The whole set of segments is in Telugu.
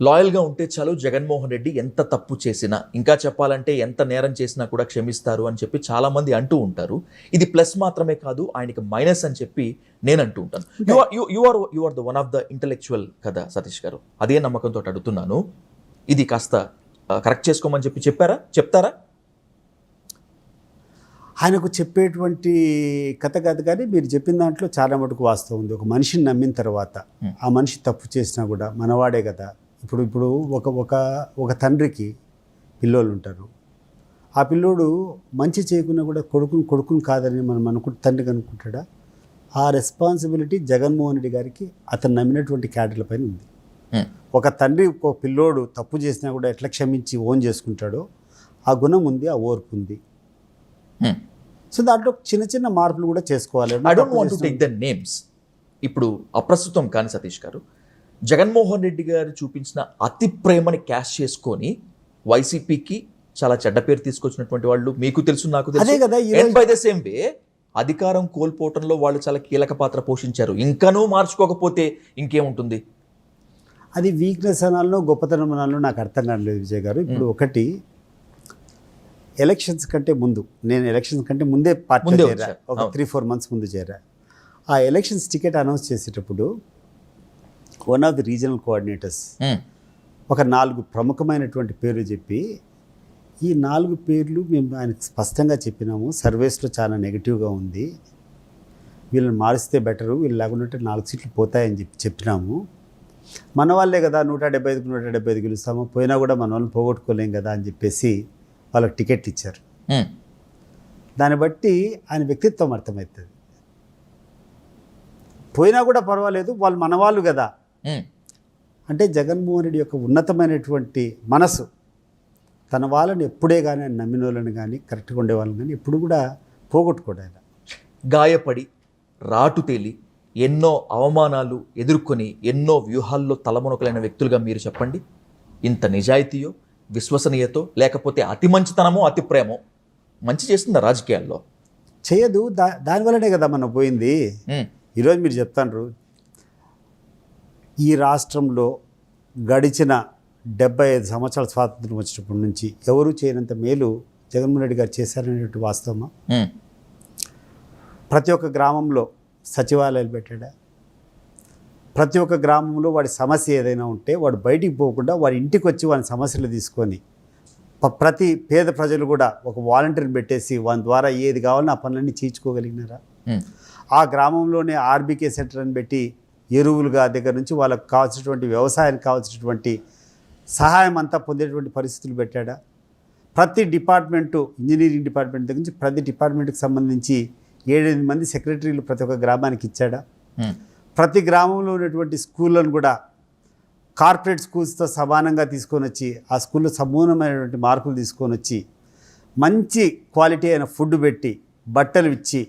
లాయల్గా ఉంటే చాలు జగన్మోహన్ రెడ్డి ఎంత తప్పు చేసినా ఇంకా చెప్పాలంటే ఎంత నేరం చేసినా కూడా క్షమిస్తారు అని చెప్పి చాలా మంది అంటూ ఉంటారు. ఇది ప్లస్ మాత్రమే కాదు ఆయనకి మైనస్ అని చెప్పి నేను అంటూ ఉంటాను. You are you are you are the one of the intellectual కదా సతీష్ గారు. అదే నమ్మకంతో అడుగుతున్నాను. ఇది కాస్త కరెక్ట్ చేసుకోమని చెప్పి చెప్పారా? చెప్తారా? ఆయనకు చెప్పేటువంటి కథ కాదు కానీ మీరు చెప్పిన దాంట్లో చాలా మటుకు వాస్తవం ఉంది. ఒక మనిషిని నమ్మిన తర్వాత ఆ మనిషి తప్పు చేసినా కూడా మనవాడే కదా. ఇప్పుడు ఇప్పుడు ఒక ఒక ఒక తండ్రికి పిల్లోళ్ళు ఉంటారు ఆ పిల్లోడు మంచి చేయకున్నా కూడా కొడుకుని కొడుకుని కాదని మనం అనుకుంటే తండ్రికి అనుకుంటాడా? ఆ రెస్పాన్సిబిలిటీ జగన్మోహన్ రెడ్డి గారికి అతను నమ్మినటువంటి క్యాడర్ల పైన ఉంది. ఒక తండ్రి ఒక పిల్లోడు తప్పు చేసినా కూడా ఎట్లా క్షమించి ఓన్ చేసుకుంటాడో ఆ గుణం ఉంది ఆ ఓర్పు ఉంది. సో దాంట్లో చిన్న చిన్న మార్పులు కూడా చేసుకోవాలి. I don't want to take the names ఇప్పుడు అప్రస్తుతం కాని సతీష్ గారు జగన్మోహన్ రెడ్డి గారు చూపించిన అతి ప్రేమని క్యాష్ చేసుకొని వైసీపీకి చాలా చెడ్డ పేరు తీసుకొచ్చినటువంటి వాళ్ళు మీకు తెలుసు నాకు తెలుసు. కదా బై ద సేమ్ వే అధికారం కోల్పోవటంలో వాళ్ళు చాలా కీలక పాత్ర పోషించారు. ఇంకనూ మార్చుకోకపోతే ఇంకేముంటుంది? అది వీక్నెస్ అనాలనో గొప్పతనం అనాలనో నాకు అర్థం కావట్లేదు విజయ్ గారు. ఇప్పుడు ఒకటి ఎలక్షన్స్ కంటే ముందు నేను ఎలక్షన్స్ కంటే ముందే పార్టీ చేరా. ఒక. త్రీ ఫోర్ మంత్స్ ముందు చేరా? ఆ ఎలక్షన్స్ టికెట్ అనౌన్స్ చేసేటప్పుడు one of the regional coordinators Hmm. ఒక నాలుగు ప్రముఖమైనటువంటి పేర్లు చెప్పి ఈ నాలుగు పేర్లు మేము ఆయనకు స్పష్టంగా చెప్పినాము. సర్వేస్లో చాలా నెగిటివ్గా ఉంది. వీళ్ళని మారిస్తే బెటరు. వీళ్ళు లేకుంటే నాలుగు సీట్లు పోతాయని చెప్పి చెప్పినాము. మన వాళ్ళే కదా నూట డెబ్బై ఐదుకు నూట డెబ్బై ఐదు గెలుస్తాము. పోయినా కూడా మన వాళ్ళని పోగొట్టుకోలేం కదా అని చెప్పేసి వాళ్ళకి టికెట్ ఇచ్చారు. Hmm. దాన్ని బట్టి ఆయన వ్యక్తిత్వం అర్థమవుతుంది. పోయినా కూడా పర్వాలేదు. వాళ్ళు మన వాళ్ళు కదా. అంటే జగన్మోహన్ రెడ్డి యొక్క ఉన్నతమైనటువంటి మనసు తన వాళ్ళని ఎప్పుడే కానీ నమ్మిన వాళ్ళని కానీ కరెక్ట్గా ఉండే వాళ్ళని కానీ ఎప్పుడు కూడా పోగొట్టుకోడు ఆయన గాయపడి రాటు తేలి ఎన్నో అవమానాలు ఎదుర్కొని ఎన్నో వ్యూహాల్లో తలమునకలైన వ్యక్తులుగా మీరు చెప్పండి. ఇంత నిజాయితీయో విశ్వసనీయతో లేకపోతే అతి మంచితనమో అతి ప్రేమో మంచి చేస్తుందా రాజకీయాల్లో? చేయదు. దా దానివల్లనే కదా మనం పోయింది. ఉమ్, ఈరోజు మీరు చెప్తాండ్రు ఈ రాష్ట్రంలో గడిచిన డెబ్బై ఐదు సంవత్సరాల స్వాతంత్రం వచ్చినప్పటి నుంచి ఎవరు చేయనంత మేలు జగన్మోహన్ రెడ్డి గారు చేశారనేటువంటి వాస్తవమా? ప్రతి ఒక్క గ్రామంలో సచివాలయాలు పెట్టాడా? ప్రతి ఒక్క గ్రామంలో వాడి సమస్య ఏదైనా ఉంటే వాడు బయటికి పోకుండా వాడి ఇంటికి వచ్చి వాడి సమస్యలు తీసుకొని ప్రతి పేద ప్రజలు కూడా ఒక వాలంటీర్ని పెట్టేసి వాని ద్వారా ఏది కావాలో ఆ పనులన్నీ తీర్చుకోగలిగినారా ఉమ్, ఆ గ్రామంలోనే ఆర్బీకే సెంటర్ అని పెట్టి ఎరువులుగా దగ్గర నుంచి వాళ్ళకి కావాల్సినటువంటి వ్యవసాయానికి కావాల్సినటువంటి సహాయం అంతా పొందేటువంటి పరిస్థితులు పెట్టాడా? ప్రతి డిపార్ట్మెంటు ఇంజనీరింగ్ డిపార్ట్మెంట్ దగ్గర నుంచి ప్రతి డిపార్ట్మెంట్కి సంబంధించి ఏడెనిమిది మంది సెక్రటరీలు ప్రతి ఒక్క గ్రామానికి ఇచ్చాడా? ప్రతి గ్రామంలో ఉన్నటువంటి స్కూళ్ళను కూడా కార్పొరేట్ స్కూల్స్తో సమానంగా తీసుకొని వచ్చి ఆ స్కూల్లో సమూలమైనటువంటి మార్కులు తీసుకొని వచ్చి మంచి క్వాలిటీ అయిన ఫుడ్ పెట్టి బట్టలు ఇచ్చి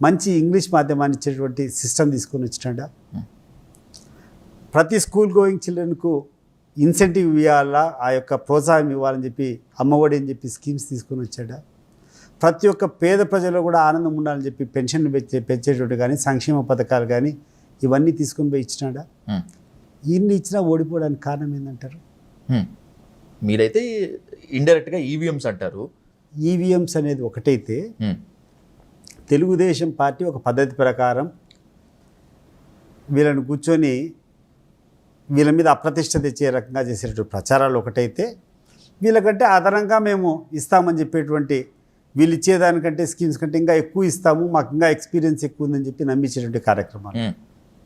మంచి ఇంగ్లీష్ మాధ్యమాన్ని ఇచ్చేటువంటి సిస్టమ్ తీసుకొని వచ్చినాడా. ప్రతి స్కూల్ గోయింగ్ చిల్డ్రన్కు ఇన్సెంటివ్ ఇవ్వాలా ఆ యొక్క ప్రోత్సాహం ఇవ్వాలని చెప్పి అమ్మఒడి అని చెప్పి స్కీమ్స్ తీసుకొని వచ్చాడా. ప్రతి ఒక్క పేద ప్రజలు కూడా ఆనందం ఉండాలని చెప్పి పెన్షన్లు పెంచే పెంచేటట్టు కానీ సంక్షేమ పథకాలు కానీ ఇవన్నీ తీసుకొని పోయి ఇచ్చినాడా. ఇన్ని ఇచ్చినా ఓడిపోవడానికి కారణం ఏంటంటారు. మీరైతే ఇండైరెక్ట్గా ఈవీఎంస్ అంటారు. ఈవీఎంస్ అనేది ఒకటైతే తెలుగుదేశం పార్టీ ఒక పద్ధతి ప్రకారం వీళ్ళని కూర్చొని వీళ్ళ మీద అప్రతిష్ట తెచ్చే రకంగా చేసేటువంటి ప్రచారాలు ఒకటైతే వీళ్ళకంటే అదనంగా మేము ఇస్తామని చెప్పేటువంటి వీళ్ళు ఇచ్చేదానికంటే స్కీమ్స్ కంటే ఇంకా ఎక్కువ ఇస్తాము మాకు ఇంకా ఎక్స్పీరియన్స్ ఎక్కువ ఉందని చెప్పి నమ్మించేటువంటి కార్యక్రమాలు.